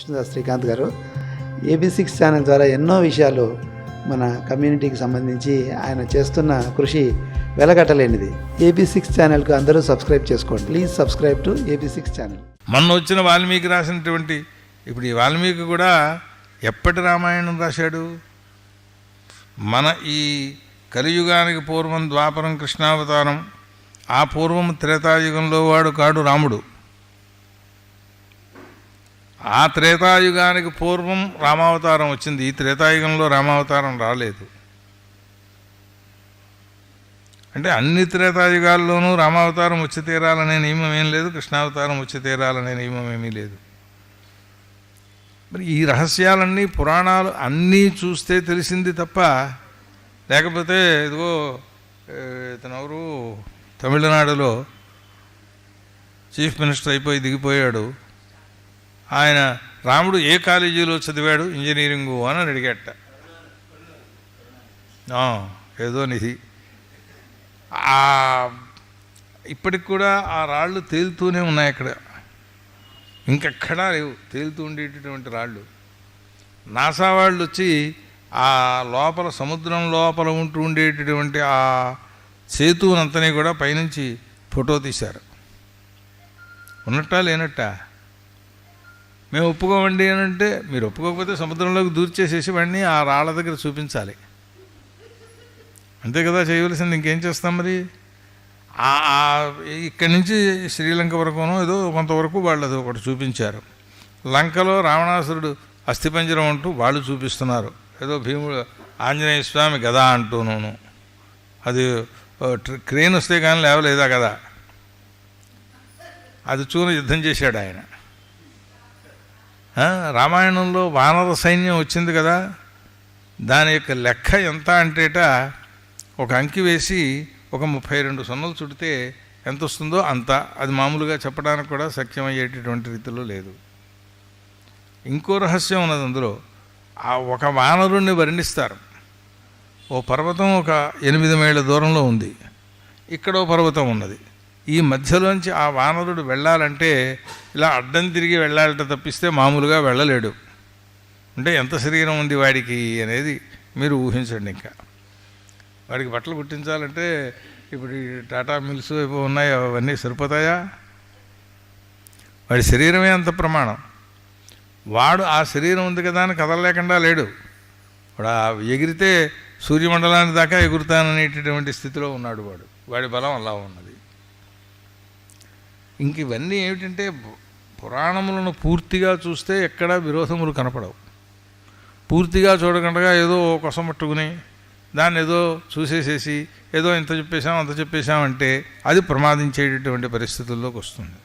శ్రీకాంత్ గారు. AB six channel ద్వారా ఎన్నో విషయాలు మన కమ్యూనిటీకి సంబంధించి ఆయన చేస్తున్న కృషి వెలగట్టలేనిది. ఏబీ సిక్స్ ఛానల్కు అందరూ సబ్స్క్రైబ్ చేసుకోండి. Please subscribe to AB six channel. మొన్న వచ్చిన వాల్మీకి రాసినటువంటి ఇప్పుడు ఈ వాల్మీకి కూడా ఎప్పటి రామాయణం రాశాడు? మన ఈ కలియుగానికి పూర్వం ద్వాపరం కృష్ణావతారం ఆ పూర్వం త్రేతాయుగంలో వాడు కాడు రాముడు. ఆ త్రేతాయుగానికి పూర్వం రామావతారం వచ్చింది. ఈ త్రేతాయుగంలో రామావతారం రాలేదు. అంటే అన్ని త్రేతాయుగాల్లోనూ రామావతారం వచ్చి తీరాలనే నియమం ఏం లేదు కృష్ణావతారం వచ్చి తీరాలనే నియమం ఏమీ లేదు. మరి ఈ రహస్యాలన్నీ పురాణాలు అన్నీ చూస్తే తెలిసింది తప్ప లేకపోతే ఇదిగో ఇతనెవరు ఇతను ఎవరు? తమిళనాడులో చీఫ్ మినిస్టర్ అయిపోయి దిగిపోయాడు. ఆయన రాముడు ఏ కాలేజీలో చదివాడు? ఇంజనీరింగు అని అడిగట. ఏదో నిధి. ఇప్పటికి కూడా ఆ రాళ్ళు తేలుతూనే ఉన్నాయి అక్కడ. ఇంకెక్కడా లేవు. తేలుతూ ఉండేటటువంటి రాళ్ళు. నాసా వాళ్ళు వచ్చి ఆ లోపల సముద్రం లోపల ఉంటూ ఉండేటటువంటి ఆ సేతువునంతని కూడా పైనుంచి ఫోటో తీశారు. ఉన్నట్టా లేనట్టా? మేము ఒప్పుకోమండి అని అంటే మీరు ఒప్పుకోకపోతే సముద్రంలోకి దూర్చేసేసి వాడిని ఆ రాళ్ళ దగ్గర చూపించాలి. అంతే కదా చేయవలసింది ఇంకేం చేస్తాం మరి? ఇక్కడి నుంచి శ్రీలంక వరకునో ఏదో కొంతవరకు వాళ్ళు అది ఒకటి చూపించారు. లంకలో రావణాసురుడు అస్థిపంజరం అంటూ వాళ్ళు చూపిస్తున్నారు. ఏదో భీముడు ఆంజనేయ స్వామి గదా అంటూను అది క్రేన్ వస్తే కానీ లేవలేదా కదా అది చూని యుద్ధం చేశాడు ఆయన. రామాయణంలో వానర సైన్యం వచ్చింది కదా దాని యొక్క లెక్క ఎంత అంటేట ఒక అంకి వేసి ఒక ముప్పై రెండు సున్నలు చుడితే ఎంత వస్తుందో అంత. అది మామూలుగా చెప్పడానికి కూడా సఖ్యమయ్యేటటువంటి రీతిలో లేదు. ఇంకో రహస్యం ఉన్నది అందులో. ఆ ఒక వానరుణ్ణి వర్ణిస్తారు. ఓ పర్వతం ఒక ఎనిమిది మైళ్ళ దూరంలో ఉంది. ఇక్కడ పర్వతం ఉన్నది. ఈ మధ్యలోంచి ఆ వానరుడు వెళ్ళాలంటే ఇలా అడ్డం తిరిగి వెళ్ళాలట తప్పిస్తే మామూలుగా వెళ్ళలేడు. అంటే ఎంత శరీరం ఉంది వాడికి అనేది మీరు ఊహించండి ఇంకా. వాడికి బట్టలు కుట్టించాలంటే ఇప్పుడు టాటా మిల్స్ ఏవో ఉన్నాయి అవన్నీ సరిపోతాయా? వాడి శరీరమే అంత ప్రమాణం. వాడు ఆ శరీరం ఉంది కదా అని కదలలేకుండా లేడు. వాడు ఎగిరితే సూర్యమండలాన్ని దాకా ఎగురుతాననేటటువంటి స్థితిలో ఉన్నాడు వాడు. వాడి బలం అలా ఉన్నది. ఇంక ఇవన్నీ ఏమిటంటే పు- పురాణములను పూర్తిగా చూస్తే ఎక్కడా విరోధములు కనపడవు. పూర్తిగా చూడకుండా ఏదో ఓ కొసం పట్టుకుని దాన్ని ఏదో చూసేసేసి ఏదో ఇంత చెప్పేశాం అంత చెప్పేశామంటే అది ప్రమాదించేటటువంటి పరిస్థితుల్లోకి వస్తుంది.